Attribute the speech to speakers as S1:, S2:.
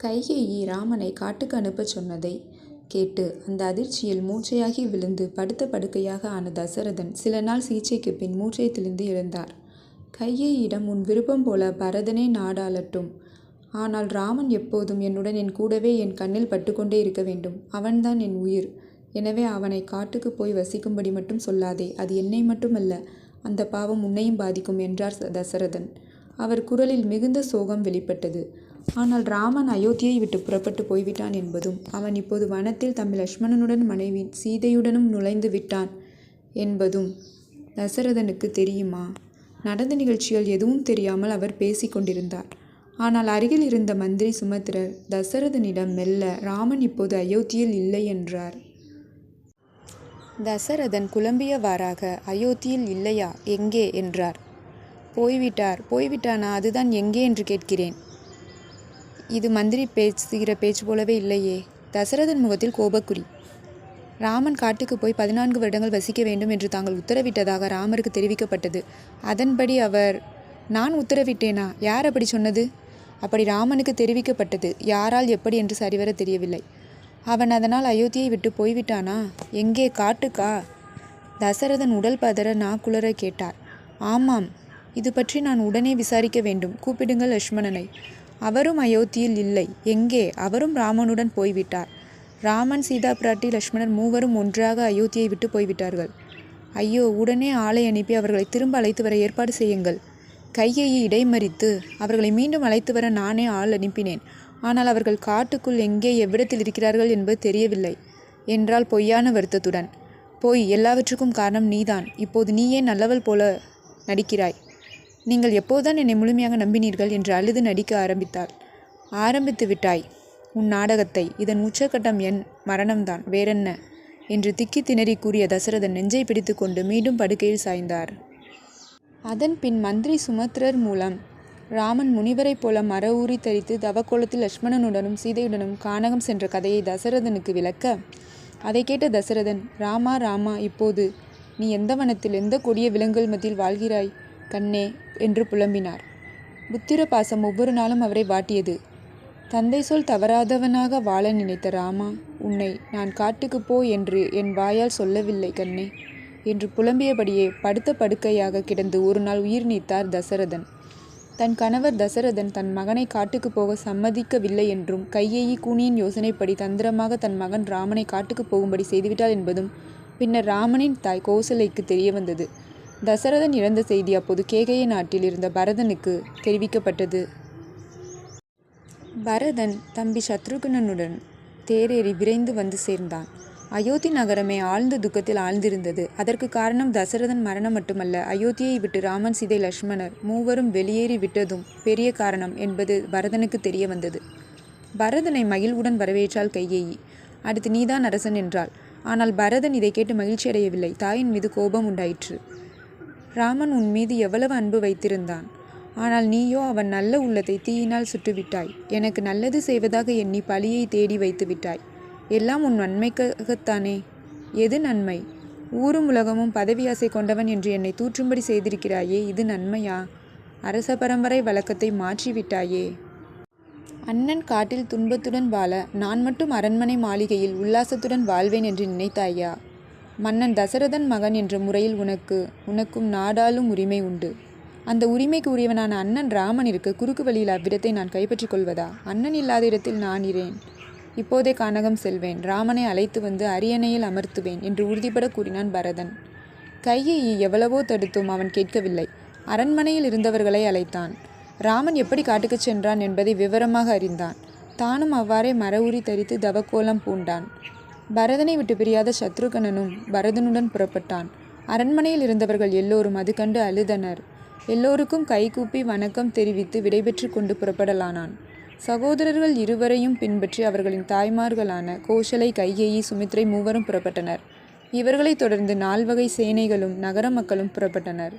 S1: கைகேயி ராமனை காட்டுக்கு அனுப்பச் சொன்னதை கேட்டு அந்த அதிர்ச்சியில் மூர்ச்சையாகி விழுந்து படுத்த படுக்கையாக ஆன தசரதன் சில நாள் சிகிச்சைக்குப் பின் மூச்சை தெளிந்து எழுந்தார். கையேயிடம் உன் விருப்பம் போல பரதனே நாடாளட்டும். ஆனால் ராமன் எப்போதும் என்னுடன் என் கூடவே என் கண்ணில் பட்டுக்கொண்டே இருக்க வேண்டும். அவன்தான் என் உயிர். எனவே அவனை காட்டுக்குப் போய் வசிக்கும்படி மட்டும் சொல்லாதே. அது என்னை மட்டுமல்ல அந்த பாவம் உன்னையும் பாதிக்கும் என்றார் தசரதன். அவர் குரலில் மிகுந்த சோகம் வெளிப்பட்டது. ஆனால் ராமன் அயோத்தியை விட்டு புறப்பட்டு போய்விட்டான் என்பதும் அவன் இப்போது வனத்தில் தம்பி லக்ஷ்மணனுடன் மனைவி சீதையுடனும் நுழைந்து விட்டான் என்பதும் தசரதனுக்கு தெரியுமா? நடந்த நிகழ்ச்சிகள் எதுவும் தெரியாமல் அவர் பேசிக் கொண்டிருந்தார். ஆனால் அருகில் இருந்த மந்திரி சுமத்திரர் தசரதனிடம் மெல்ல ராமன் இப்போது அயோத்தியில் இல்லை என்றார். தசரதன் குழம்பியவாறாக அயோத்தியில் இல்லையா எங்கே? என்றார். போய்விட்டார். போய்விட்டானா? அதுதான் எங்கே என்று கேட்கிறேன். இது மந்திரி பேசுகிற பேச்சு போலவே இல்லையே. தசரதன் முகத்தில் கோபக்குறி. ராமன் காட்டுக்கு போய் பதினான்கு வருடங்கள் வசிக்க வேண்டும் என்று தாங்கள் உத்தரவிட்டதாக ராமருக்கு தெரிவிக்கப்பட்டது. அதன்படி அவர் நான் உத்தரவிட்டேனா? யார் அப்படி சொன்னது? அப்படி ராமனுக்கு தெரிவிக்கப்பட்டது. யாரால் எப்படி என்று சரிவரத் தெரியவில்லை. அவன் அதனால் அயோத்தியை விட்டு போய்விட்டானா? எங்கே? காட்டுக்கா? தசரதன் உடல் பதற நாக்குளறக் கேட்டார். ஆமாம். இது பற்றி நான் உடனே விசாரிக்க வேண்டும். கூப்பிடுங்கள் லட்சுமணனை அவரும் அயோத்தியில் இல்லை. எங்கே? அவரும் ராமனுடன் போய்விட்டார். ராமன் சீதா பிராட்டி லக்ஷ்மணர் மூவரும் ஒன்றாக அயோத்தியை விட்டுப் போய்விட்டார்கள். ஐயோ. உடனே ஆளை அனுப்பி அவர்களை திரும்ப அழைத்து வர ஏற்பாடு செய்யுங்கள். கையை இடைமறித்து அவர்களை மீண்டும் அழைத்து வர நானே ஆள் அனுப்பினேன். ஆனால் அவர்கள் காட்டுக்குள் எங்கே எவ்விடத்தில் இருக்கிறார்கள் என்பது தெரியவில்லை என்றால் பொய்யான வருத்தத்துடன். போய் எல்லாவற்றுக்கும் காரணம் நீதான். இப்போது நீயே நல்லவள் போல நடிக்கிறாய்? நீங்கள் எப்போதுதான் என்னை முழுமையாக நம்பினீர்கள் என்று அழுது நடிக்க ஆரம்பித்தாள். ஆரம்பித்து விட்டாய் உன் நாடகத்தை. இதன் உச்சக்கட்டம் என் மரணம்தான். வேறென்ன? என்று திக்கித் திணறி கூறிய தசரதன் நெஞ்சை பிடித்து கொண்டு மீண்டும் படுக்கையில் சாய்ந்தார். அதன் பின் மந்திரி சுமத்ரர் மூலம் ராமன் முனிவரைப் போல மர ஊறி தரித்து தவக்கோலத்தில் லக்ஷ்மணனுடனும் சீதையுடனும் கானகம் சென்ற கதையை தசரதனுக்கு விளக்க, அதைக் கேட்ட தசரதன் ராமா ராமா இப்போது நீ எந்த வனத்தில் எந்த கொடிய விலங்குகள் மத்தியில் வாழ்கிறாய் கண்ணே என்று புலம்பினார். புத்திர பாசம் ஒவ்வொரு நாளும் அவரை வாட்டியது. தந்தை சொல் தவறாதவனாக வாழ நினைத்த ராமா உன்னை நான் காட்டுக்குப் போ என்று என் வாயால் சொல்லவில்லை கண்ணே என்று புலம்பியபடியே படுத்த படுக்கையாக கிடந்து ஒரு நாள் உயிர் நீத்தார் தசரதன். தன் கணவர் தசரதன் தன் மகனை காட்டுக்குப் போக சம்மதிக்கவில்லை என்றும் கையேயி கூனியின் யோசனைப்படி தந்திரமாக தன் மகன் ராமனை காட்டுக்கு போகும்படி செய்துவிட்டாள் என்பதும் பின்னர் ராமனின் தாய் கோசலைக்குத் தெரியவந்தது. தசரதன் இறந்த செய்தி அப்போது கேகய நாட்டில் இருந்த பரதனுக்கு தெரிவிக்கப்பட்டது. பரதன் தம்பி சத்ருகுணனுடன் தேரேறி விரைந்து வந்து சேர்ந்தான். அயோத்தி நகரமே ஆழ்ந்த துக்கத்தில் ஆழ்ந்திருந்தது. அதற்கு காரணம் தசரதன் மரணம் மட்டுமல்ல அயோத்தியை விட்டு ராமன் சீதை லட்சுமணர் மூவரும் வெளியேறி விட்டதும் பெரிய காரணம் என்பது பரதனுக்கு தெரிய வந்தது. பரதனை மகிழ்வுடன் வரவேற்றாள் கையேயி அடுத்து நீதான் அரசன் என்றாள். ஆனால் பரதன் இதை கேட்டு மகிழ்ச்சியடையவில்லை. தாயின் மீது கோபம் உண்டாயிற்று. ராமன் உன் மீது எவ்வளவு அன்பு வைத்திருந்தான். ஆனால் நீயோ அவன் நல்ல உள்ளத்தை தீயினால் சுட்டுவிட்டாய். எனக்கு நல்லது செய்வதாக எண்ணி பழியைத் தேடி வைத்து விட்டாய். எல்லாம் உன் நன்மைக்காகத்தானே? எது நன்மை? ஊரும் உலகமும் பதவி ஆசை கொண்டவன் என்று என்னை தூற்றும்படி செய்திருக்கிறாயே இது நன்மையா? அரச பரம்பரை வழக்கத்தை மாற்றி விட்டாயே. அண்ணன் காட்டில் துன்பத்துடன் வாழ நான் மட்டும் அரண்மனை மாளிகையில் உல்லாசத்துடன் வாழ்வேன் என்று நினைத்தாயா? மன்னன் தசரதன் மகன் என்ற முறையில் உனக்கு உனக்கும் நாடாளும் உரிமை உண்டு. அந்த உரிமைக்கு உரியவனான அண்ணன் ராமனிற்கு குறுக்கு வழியில் அவ்விடத்தை நான் கைப்பற்றிக் கொள்வதா? அண்ணன் இல்லாத இடத்தில் நான் இரேன். இப்போதே கானகம் செல்வேன். ராமனை அழைத்து வந்து அரியணையில் அமர்த்துவேன் என்று உறுதிபட கூறினான் பரதன். கையை எவ்வளவோ தடுத்தும் அவன் கேட்கவில்லை. அரண்மனையில் இருந்தவர்களை அழைத்தான். ராமன் எப்படி காட்டுக்குச் சென்றான் என்பதை விவரமாக அறிந்தான். தானும் அவ்வாறே மர உரி தரித்து தவக்கோலம் பூண்டான். பரதனை விட்டு பிரியாத சத்ருகனனும் பரதனுடன் புறப்பட்டான். அரண்மனையில் இருந்தவர்கள் எல்லோரும் அது கண்டு அழுதனர். எல்லோருக்கும் கைகூப்பி வணக்கம் தெரிவித்து விடைபெற்று கொண்டு புறப்படலானான். சகோதரர்கள் இருவரையும் பின்பற்றி அவர்களின் தாய்மார்களான கோஷலை கைகேயி சுமித்திரை மூவரும் புறப்பட்டனர். இவர்களைத் தொடர்ந்து நால்வகை சேனைகளும் நகர மக்களும் புறப்பட்டனர்.